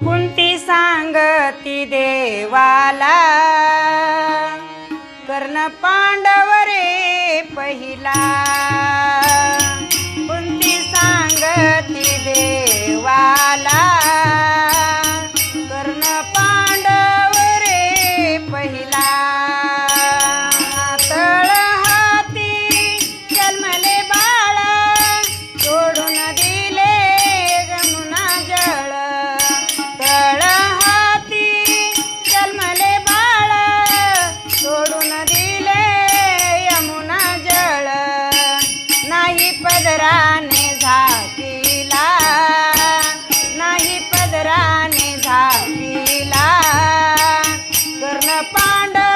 कुंती सांगती देवाला. कर्ण पांडवरे पहिला पदराने झाकीला. नाही पदराने झाकीला. कर्ण पांडव